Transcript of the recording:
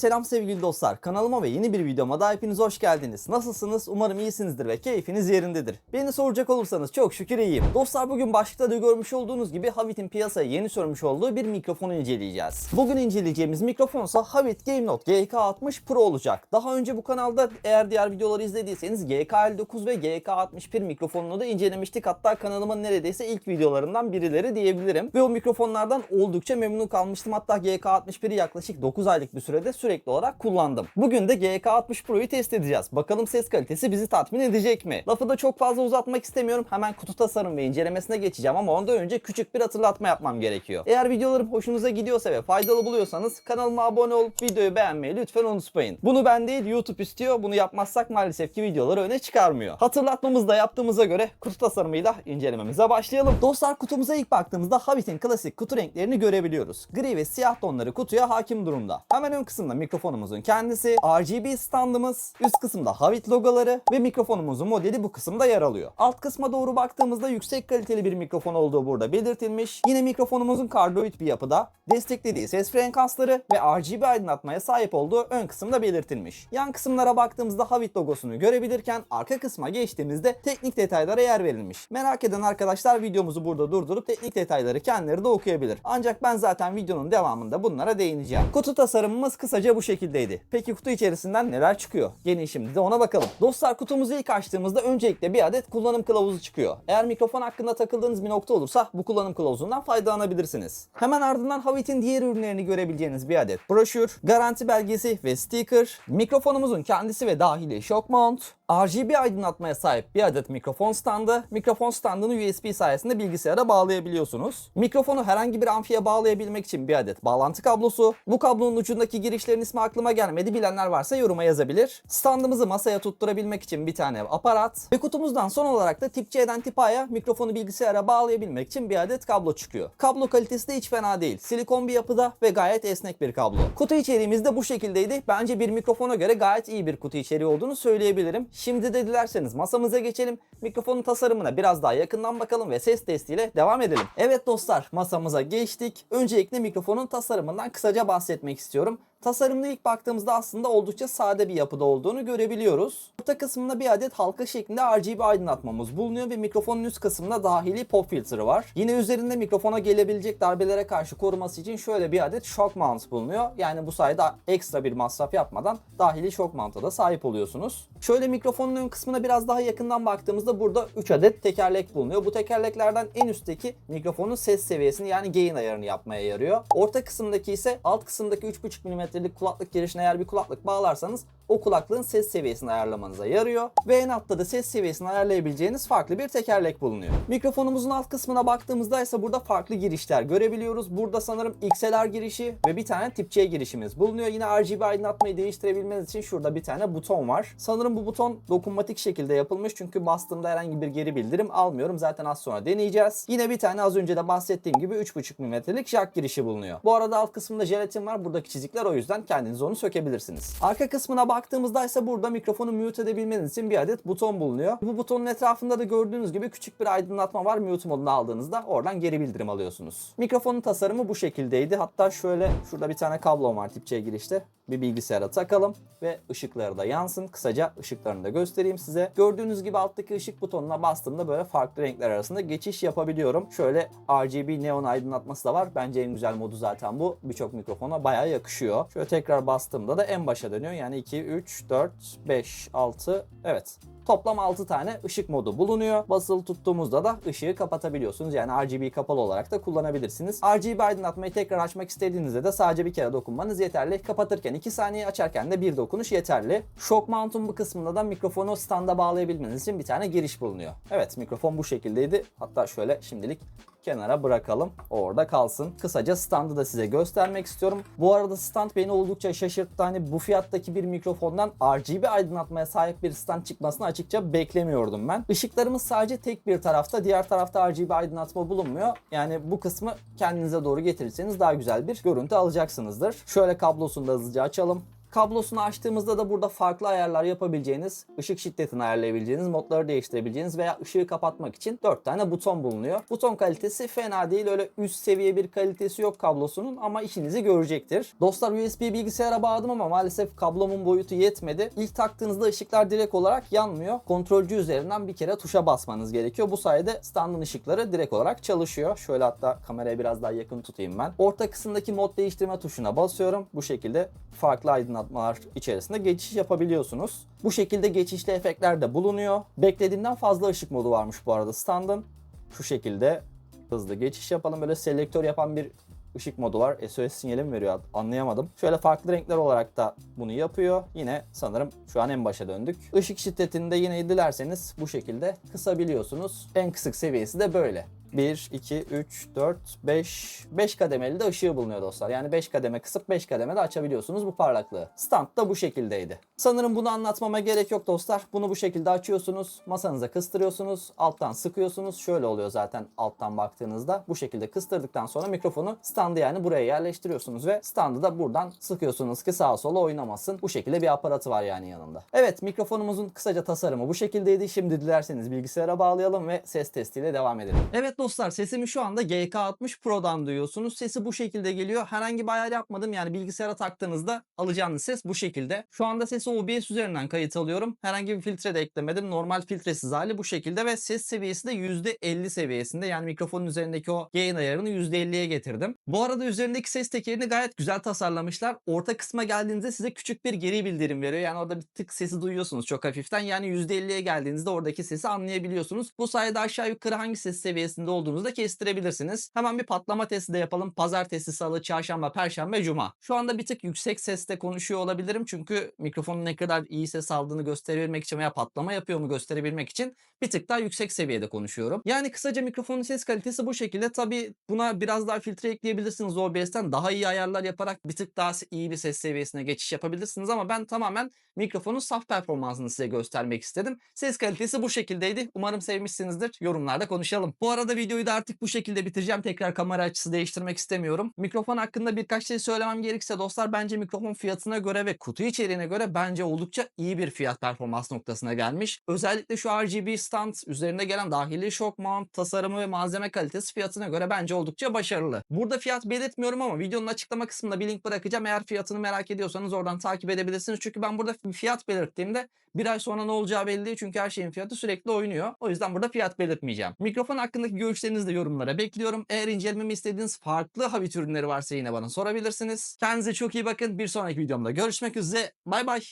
Selam sevgili dostlar. Kanalıma ve yeni bir videoma da hepiniz hoş geldiniz. Nasılsınız? Umarım iyisinizdir ve keyfiniz yerindedir. Beni soracak olursanız çok şükür iyiyim. Dostlar bugün başlıkta da görmüş olduğunuz gibi Havit'in piyasaya yeni sürmüş olduğu bir mikrofonu inceleyeceğiz. Bugün inceleyeceğimiz mikrofonsa Havit GameNote GK60 Pro olacak. Daha önce bu kanalda eğer diğer videoları izlediyseniz GK59 ve GK61 mikrofonunu da incelemiştik. Hatta kanalımın neredeyse ilk videolarından birileri diyebilirim. Ve o mikrofonlardan oldukça memnun kalmıştım. Hatta GK61'i yaklaşık 9 aylık bir sürede sürekli olarak kullandım. Bugün de GK60 Pro'yu test edeceğiz. Bakalım ses kalitesi bizi tatmin edecek mi? Lafı da çok fazla uzatmak istemiyorum. Hemen kutu tasarım ve incelemesine geçeceğim ama ondan önce küçük bir hatırlatma yapmam gerekiyor. Eğer videolarım hoşunuza gidiyorsa ve faydalı buluyorsanız kanalıma abone olup videoyu beğenmeyi lütfen unutmayın. Bunu ben değil YouTube istiyor. Bunu yapmazsak maalesef ki videoları öne çıkarmıyor. Hatırlatmamızı da yaptığımıza göre kutu tasarımıyla incelememize başlayalım. Dostlar kutumuza ilk baktığımızda Havit'in klasik kutu renklerini görebiliyoruz. Gri ve siyah tonları kutuya hakim durumda. Hemen ön kısımda mikrofonumuzun kendisi, RGB standımız, üst kısımda Havit logoları ve mikrofonumuzun modeli bu kısımda yer alıyor. Alt kısma doğru baktığımızda yüksek kaliteli bir mikrofon olduğu burada belirtilmiş. Yine mikrofonumuzun kardioid bir yapıda, desteklediği ses frekansları ve RGB aydınlatmaya sahip olduğu ön kısımda belirtilmiş. Yan kısımlara baktığımızda Havit logosunu görebilirken arka kısma geçtiğimizde teknik detaylara yer verilmiş. Merak eden arkadaşlar videomuzu burada durdurup teknik detayları kendileri de okuyabilir. Ancak ben zaten videonun devamında bunlara değineceğim. Kutu tasarımımız kısaca bu şekildeydi. Peki kutu içerisinden neler çıkıyor? Gelin şimdi de ona bakalım. Dostlar kutumuzu ilk açtığımızda öncelikle bir adet kullanım kılavuzu çıkıyor. Eğer mikrofon hakkında takıldığınız bir nokta olursa bu kullanım kılavuzundan faydalanabilirsiniz. Hemen ardından Havit'in diğer ürünlerini görebileceğiniz bir adet broşür, garanti belgesi ve sticker, mikrofonumuzun kendisi ve dahili shock mount, RGB aydınlatmaya sahip bir adet mikrofon standı. Mikrofon standını USB sayesinde bilgisayara bağlayabiliyorsunuz. Mikrofonu herhangi bir amfiye bağlayabilmek için bir adet bağlantı kablosu. Bu kablonun ucundaki girişlerin ismi aklıma gelmedi. Bilenler varsa yoruma yazabilir. Standımızı masaya tutturabilmek için bir tane aparat. Ve kutumuzdan son olarak da tip C'den tip A'ya mikrofonu bilgisayara bağlayabilmek için bir adet kablo çıkıyor. Kablo kalitesi de hiç fena değil. Silikon bir yapıda ve gayet esnek bir kablo. Kutu içeriğimiz de bu şekildeydi. Bence bir mikrofona göre gayet iyi bir kutu içeriği olduğunu söyleyebilirim. Şimdi de dilerseniz masamıza geçelim. Mikrofonun tasarımına biraz daha yakından bakalım ve ses testiyle devam edelim. Evet dostlar masamıza geçtik. Öncelikle mikrofonun tasarımından kısaca bahsetmek istiyorum. Tasarımına ilk baktığımızda aslında oldukça sade bir yapıda olduğunu görebiliyoruz. Orta kısmında bir adet halka şeklinde RGB aydınlatmamız bulunuyor ve mikrofonun üst kısmında dahili pop filtre var. Yine üzerinde mikrofona gelebilecek darbelere karşı koruması için şöyle bir adet shock mount bulunuyor. Yani bu sayede ekstra bir masraf yapmadan dahili shock mount'a da sahip oluyorsunuz. Şöyle mikrofonun ön kısmına biraz daha yakından baktığımızda burada 3 adet tekerlek bulunuyor. Bu tekerleklerden en üstteki mikrofonun ses seviyesini yani gain ayarını yapmaya yarıyor. Orta kısımdaki ise alt kısımdaki 3.5 mm'lik kulaklık girişine eğer bir kulaklık bağlarsanız o kulaklığın ses seviyesini ayarlamanıza yarıyor. Ve en altta da ses seviyesini ayarlayabileceğiniz farklı bir tekerlek bulunuyor. Mikrofonumuzun alt kısmına baktığımızda ise burada farklı girişler görebiliyoruz. Burada sanırım XLR girişi ve bir tane tip C girişimiz bulunuyor. Yine RGB aydınlatmayı değiştirebilmeniz için şurada bir tane buton var. Sanırım bu buton dokunmatik şekilde yapılmış çünkü bastığımda herhangi bir geri bildirim almıyorum. Zaten az sonra deneyeceğiz. Yine bir tane az önce de bahsettiğim gibi 3.5 mm'lik jack girişi bulunuyor. Bu arada alt kısmında jelatin var. Buradaki çizikler o yüzden kendiniz onu sökebilirsiniz. Arka kısmına baktığımızda ise burada mikrofonu mute edebilmeniz için bir adet buton bulunuyor. Bu butonun etrafında da gördüğünüz gibi küçük bir aydınlatma var. Mute moduna aldığınızda oradan geri bildirim alıyorsunuz. Mikrofonun tasarımı bu şekildeydi. Hatta şöyle şurada bir tane kablo var tip girişte. Bir bilgisayara takalım ve ışıkları da yansın. Kısaca ışıklarını da göstereyim size. Gördüğünüz gibi alttaki ışık butonuna bastığımda böyle farklı renkler arasında geçiş yapabiliyorum. Şöyle RGB neon aydınlatması da var. Bence en güzel modu zaten bu. Birçok mikrofona bayağı yakışıyor. Şöyle tekrar bastığımda da en başa dönüyor. Yani 2, 3, 4, 5, 6. Evet. Toplam 6 tane ışık modu bulunuyor. Basılı tuttuğumuzda da ışığı kapatabiliyorsunuz. Yani RGB kapalı olarak da kullanabilirsiniz. RGB aydınlatmayı tekrar açmak istediğinizde de sadece bir kere dokunmanız yeterli. Kapatırken 2 saniye açarken de bir dokunuş yeterli. Shock mount'un bu kısmında da mikrofonu standa bağlayabilmeniz için bir tane giriş bulunuyor. Evet mikrofon bu şekildeydi. Hatta şöyle şimdilik kenara bırakalım. Orada kalsın. Kısaca standı da size göstermek istiyorum. Bu arada stand beni oldukça şaşırttı. Hani bu fiyattaki bir mikrofondan RGB aydınlatmaya sahip bir stand çıkmasını açıkça beklemiyordum ben. Işıklarımız sadece tek bir tarafta, diğer tarafta RGB aydınlatma bulunmuyor. Yani bu kısmı kendinize doğru getirirseniz daha güzel bir görüntü alacaksınızdır. Şöyle kablosunu da hızlıca açalım. Kablosunu açtığımızda da burada farklı ayarlar yapabileceğiniz, ışık şiddetini ayarlayabileceğiniz, modları değiştirebileceğiniz veya ışığı kapatmak için 4 tane buton bulunuyor. Buton kalitesi fena değil. Öyle üst seviye bir kalitesi yok kablosunun ama işinizi görecektir. Dostlar USB bilgisayara bağladım ama maalesef kablomun boyutu yetmedi. İlk taktığınızda ışıklar direkt olarak yanmıyor. Kontrolcü üzerinden bir kere tuşa basmanız gerekiyor. Bu sayede standın ışıkları direkt olarak çalışıyor. Şöyle hatta kameraya biraz daha yakın tutayım ben. Orta kısımdaki mod değiştirme tuşuna basıyorum. Bu şekilde farklı aydınlatmalar içerisinde geçiş yapabiliyorsunuz. Bu şekilde geçişli efektler de bulunuyor. Beklediğimden fazla ışık modu varmış bu arada standın. Şu şekilde hızlı geçiş yapalım. Böyle selektör yapan bir ışık modu var. SOS sinyali mi veriyor anlayamadım. Şöyle farklı renkler olarak da bunu yapıyor. Yine sanırım şu an en başa döndük. Işık şiddetini de yine dilerseniz bu şekilde kısabiliyorsunuz. En kısık seviyesi de böyle. 1, 2, 3, 4, 5, 5 kademeli de ışığı bulunuyor dostlar. Yani 5 kademe kısıp 5 kademe de açabiliyorsunuz bu parlaklığı. Stand da bu şekildeydi. Sanırım bunu anlatmama gerek yok dostlar. Bunu bu şekilde açıyorsunuz. Masanıza kıstırıyorsunuz. Alttan sıkıyorsunuz. Şöyle oluyor zaten alttan baktığınızda. Bu şekilde kıstırdıktan sonra mikrofonu standı yani buraya yerleştiriyorsunuz ve standı da buradan sıkıyorsunuz ki sağa sola oynamasın. Bu şekilde bir aparatı var yani yanında. Evet mikrofonumuzun kısaca tasarımı bu şekildeydi. Şimdi dilerseniz bilgisayara bağlayalım ve ses testiyle devam edelim. Evet dostlar sesimi şu anda GK60 Pro'dan duyuyorsunuz. Sesi bu şekilde geliyor. Herhangi bir ayar yapmadım. Yani bilgisayara taktığınızda alacağınız ses bu şekilde. Şu anda sesi OBS üzerinden kayıt alıyorum. Herhangi bir filtre de eklemedim. Normal filtresiz hali bu şekilde ve ses seviyesi de %50 seviyesinde. Yani mikrofonun üzerindeki o gain ayarını %50'ye getirdim. Bu arada üzerindeki ses tekerini gayet güzel tasarlamışlar. Orta kısma geldiğinizde size küçük bir geri bildirim veriyor. Yani orada bir tık sesi duyuyorsunuz çok hafiften. Yani %50'ye geldiğinizde oradaki sesi anlayabiliyorsunuz. Bu sayede aşağı yukarı hangi ses seviyesinde olduğunuzu da kestirebilirsiniz. Hemen bir patlama testi de yapalım. Pazartesi, salı, çarşamba, perşembe, cuma. Şu anda bir tık yüksek sesle konuşuyor olabilirim. Çünkü mikrofonun ne kadar iyi ses aldığını gösterebilmek için veya patlama yapıyor mu gösterebilmek için bir tık daha yüksek seviyede konuşuyorum. Yani kısaca mikrofonun ses kalitesi bu şekilde. Tabi buna biraz daha filtre ekleyebilirsiniz OBS'ten. Daha iyi ayarlar yaparak bir tık daha iyi bir ses seviyesine geçiş yapabilirsiniz ama ben tamamen mikrofonun saf performansını size göstermek istedim. Ses kalitesi bu şekildeydi. Umarım sevmişsinizdir. Yorumlarda konuşalım. Bu arada videoyu da artık bu şekilde bitireceğim. Tekrar kamera açısı değiştirmek istemiyorum. Mikrofon hakkında birkaç şey söylemem gerekirse dostlar bence mikrofon fiyatına göre ve kutu içeriğine göre bence oldukça iyi bir fiyat performans noktasına gelmiş. Özellikle şu RGB stand üzerinde gelen dahili shock mount tasarımı ve malzeme kalitesi fiyatına göre bence oldukça başarılı. Burada fiyat belirtmiyorum ama videonun açıklama kısmında bir link bırakacağım. Eğer fiyatını merak ediyorsanız oradan takip edebilirsiniz. Çünkü ben burada fiyat belirttiğimde bir ay sonra ne olacağı belli değil. Çünkü her şeyin fiyatı sürekli oynuyor. O yüzden burada fiyat belirtmeyeceğim. Mikrofon hakkındaki görüşlerinizi de yorumlara bekliyorum. Eğer incelememi istediğiniz farklı Havit ürünleri varsa yine bana sorabilirsiniz. Kendinize çok iyi bakın. Bir sonraki videomda görüşmek üzere. Bay bay.